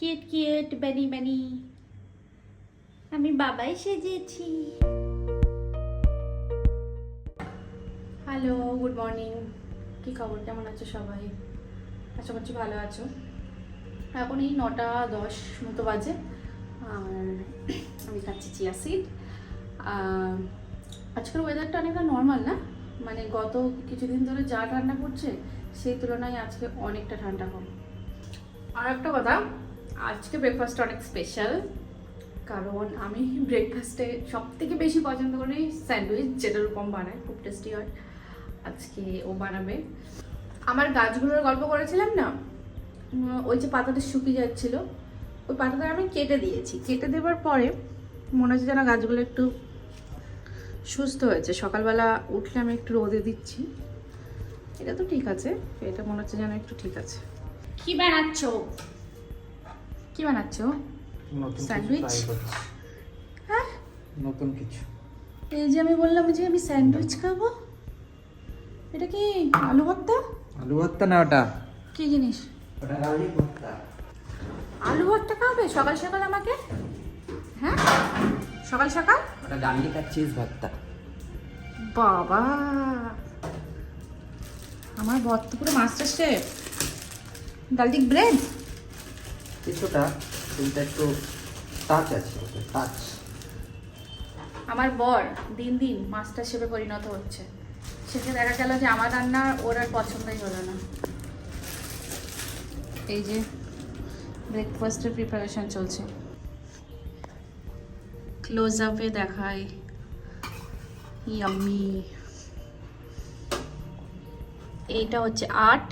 Cute cute bunny বানি আমি বাবাই সেজেছি। হ্যালো গুড মর্নিং কী খবর? কেমন আছো সবাই? আশা করছি ভালো আছো। এখন এই নটা দশ মতো বাজে। আর আমি খাচ্ছি চিয়া সিড আজকের ওয়েদারটা অনেকটা নর্মাল না? মানে গত কিছুদিন ধরে যা ঠান্ডা পড়ছে, সেই তুলনায় আজকে অনেকটা ঠান্ডা কম। আর একটা কথা আজকে ব্রেকফাস্টটা অনেক স্পেশাল কারণ আমি ব্রেকফাস্টে সব থেকে বেশি পছন্দ করি স্যান্ডউইচ যেটা রূপম বানায়, খুব টেস্টি হয়। আজকে ও বানাবে। আমার গাছগুলোর গল্প করেছিলাম না? ওই যে পাতাটা শুকিয়ে যাচ্ছিল, ওই পাতাটা আমি কেটে দিয়েছি। কেটে দেওয়ার পরে মনে হচ্ছে যেন গাছগুলো একটু সুস্থ হয়েছে। সকালবেলা উঠলে আমি একটু রোদে দিচ্ছি। এটা তো ঠিক আছে, এটা মনে হচ্ছে যেন একটু ঠিক আছে। কি বানাচ্ছ? কি বানাচ্ছো করছি। হ্যাঁ? নতুন কিছু। এই যে আমি বললাম যে আমি স্যান্ডউইচ খাব। এটা কি আলু ভর্তা? আলু ভর্তা না ওটা? কি জিনিস? ওটা গার্লিক ভর্তা। আলু ভর্তা খাবে? সকাল সকাল আমাকে? হ্যাঁ? সকাল সকাল? ওটা আর চিজ ভর্তা। বাবা! আমার বর তো পুরো মাস্টার শেফ। Garlic bread? কিছুটা, কিন্তু একটু টাচ আছে টাচ আমার বর দিন দিন মাস্টার শেফে পরিণত হচ্ছে। শেষে দেখা গেল যে আমার রান্না ওর আর পছন্দই হলো না। এই যে ব্রেকফাস্টের প্রিপারেশন চলছে। ক্লোজ আপে দেখায় ইয়াম্মি এইটা হচ্ছে আর্ট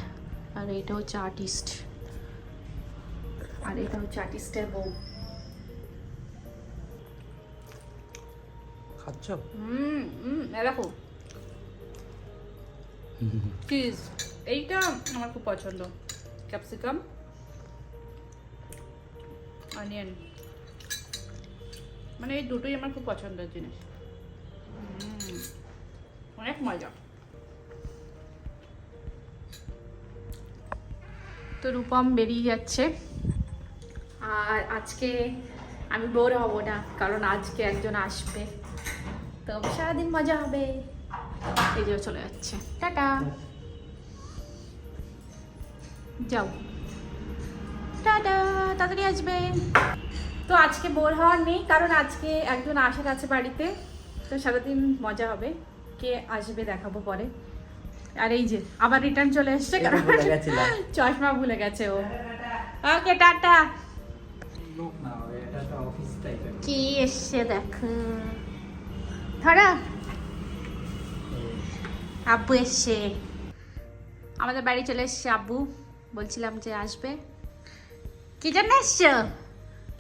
আর এইটা হচ্ছে আর্টিস্ট আর এটা হচ্ছে আর্টিস্টের বউ। খাচ্ছ? হুম হুম এরকম চিজ এইটা আমার খুব পছন্দ। ক্যাপসিকাম অনিয়ন মানে এই দুটোই আমার খুব পছন্দের জিনিস। অনেক মজা। তো রূপম বেরিয়ে যাচ্ছে। আর আজকে আমি বোর হব না কারণ আজকে একজন আসবে। তো সারাদিন মজা হবে। এই যে চলে যাচ্ছে। টাটা। যাও। টাটা তাড়াতাড়ি আসবে। তো আজকে বোর হওয়ার নেই কারণ আজকে একজন আসার আছে বাড়িতে। তো সারাদিন মজা হবে। কে আসবে দেখাবো পরে। আর এই যে আবার রিটার্ন চলে এসছে কারণ চশমা ভুলে গেছে ও। ওকে টাটা। কি এসছে দেখো ধরা আব্বু এসছে আমাদের বাড়ি চলে এসছে আব্বু। বলছিলাম যে আসবে। কি জন্য এসছো?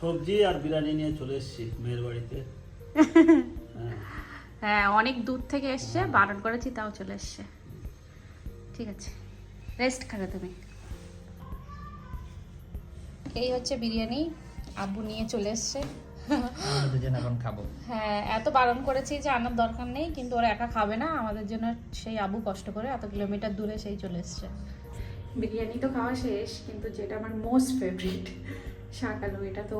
সবজি আর বিরিয়ানি নিয়ে চলে এসেছি মেয়ের বাড়িতে। হ্যাঁ হ্যাঁ অনেক দূর থেকে এসছে। বারণ করেছি তাও চলে এসছে। ঠিক আছে। রেস্ট করো তুমি। এই হচ্ছে বিরিয়ানি। আব্বু নিয়ে চলে এসছে। আমরা দুজন এখন খাব। হ্যাঁ এত বারণ করেছি যে আনার দরকার নেই কিন্তু ওরা একা খাবে না। আমাদের জন্য সেই আবু কষ্ট করে এত কিলোমিটার দূরে সেই চলে এসছে। বিরিয়ানি তো খাওয়া শেষ কিন্তু যেটা আমার মোস্ট ফেভারিট শাক আলু এটা তো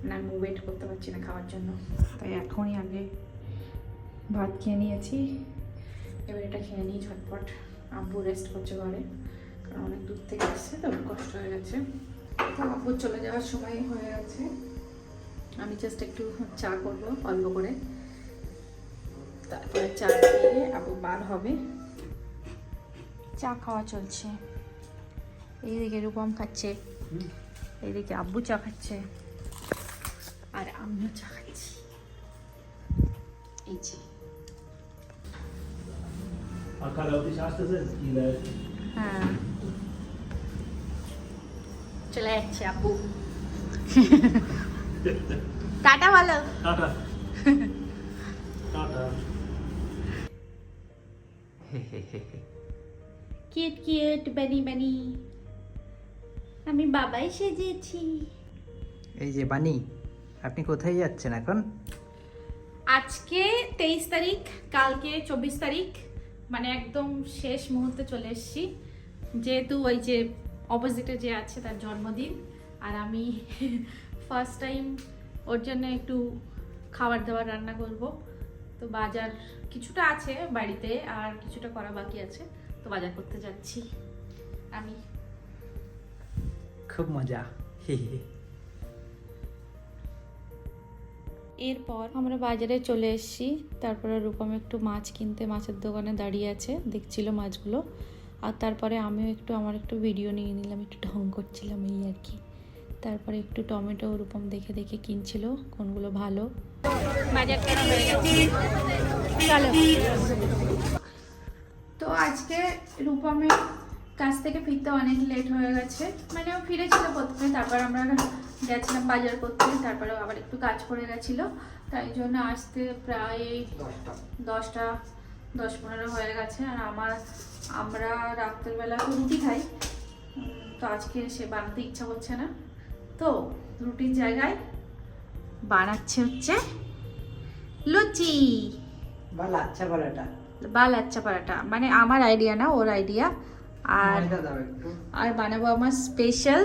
মানে আমি ওয়েট করতে পারছি না খাওয়ার জন্য। তাই এখনই আগে ভাত খেয়ে নিয়েছি। এবার এটা খেয়ে নিই ঝটপট। আব্বু রেস্ট করছে ঘরে কারণ অনেক দূর থেকে এসছে তো কষ্ট হয়ে গেছে। তো আব্বু চলে যাওয়ার সময় হয়ে গেছে। আমি জাস্ট একটু চা করব অল্প করে। তারপরে চা খেয়ে আবু বার হবে। চা খাওয়া চলছে। এইদিকে রূপম খাচ্ছে। এইদিকে আব্বু চা খাচ্ছে। আর আমিও চা খাচ্ছি। এই যে? হ্যাঁ। চলে যাচ্ছে আব্বু টাটা বলো। Tata. Tata. Cute cute bunny bunny. আমি বাবাই সেজেছি। এই যে বানি আপনি কোথায় যাচ্ছেন এখন? আজকে তেইশ তারিখ কালকে চব্বিশ তারিখ মানে একদম শেষ মুহূর্তে চলে এসেছি। যেহেতু ওই যে অপোজিটে যে আছে তার জন্মদিন। আর আমি ফার্স্ট টাইম ওর জন্য একটু খাবার দাবার রান্না করব। তো বাজার কিছুটা আছে বাড়িতে আর কিছুটা করা বাকি আছে। তো বাজার করতে যাচ্ছি। আমি। খুব মজা। হে হে। এরপর আমরা বাজারে চলে এসেছি। তারপরে রূপম একটু মাছ কিনতে মাছের দোকানে দাঁড়িয়ে আছে। দেখছিল মাছগুলো। আর তারপরে আমিও একটু আমার একটু ভিডিও নিয়ে নিলাম একটু ঢং করছিলাম এই আর কি। তারপরে একটু টমেটো রূপম দেখে দেখে কিনছিল কোনগুলো ভালো। বাজার হয়ে গেছে। তো আজকে রূপমের কাছ থেকে ফিরতে অনেক লেট হয়ে গেছে। মানে ও ফিরেছিল প্রথমে তারপর আমরা গেছিলাম বাজার করতে তারপরে আবার একটু কাজ করে গেছিল। তাই জন্য আসতে প্রায় দশটা দশ পনেরো হয়ে গেছে আর আমার আমরা রাত্রের বেলা তো রুটি খাই। তো আজকে সে বানাতে ইচ্ছা করছে না। তো রুটির জায়গায় বানাচ্ছে হচ্ছে লুচি। বা লাচ্ছা পরাটা। বা লাচ্চা পরাটা। মানে আমার আইডিয়া না ওর আইডিয়া আর আর বানাবো আমার স্পেশাল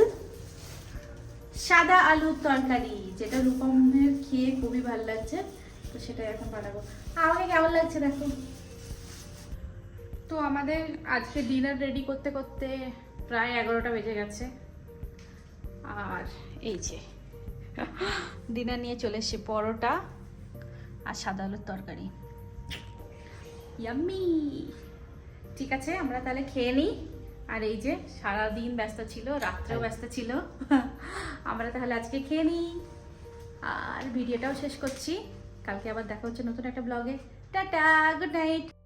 সাদা আলুর তরকারি যেটা রূপমের খেয়ে খুবই ভালো লাগছে। তো সেটা এখন বানাবো। আমাকে কেমন লাগছে দেখো? তো আমাদের আজকে ডিনার রেডি করতে করতে প্রায় এগারোটা বেজে গেছে। আর এই যে ডিনার নিয়ে চলে এসেছি পরোটা আর সাদা আলুর তরকারি। ইয়াম্মি ঠিক আছে, আমরা তাহলে খেয়ে নিই। আর এই যে সারা দিন ব্যস্ত ছিল, রাত্রেও ব্যস্ত ছিল। আমরা তাহলে আজকে খেয়ে নিই। আর ভিডিওটাও শেষ করছি। কালকে আবার দেখা হচ্ছে নতুন একটা ব্লগে টাটা গুড নাইট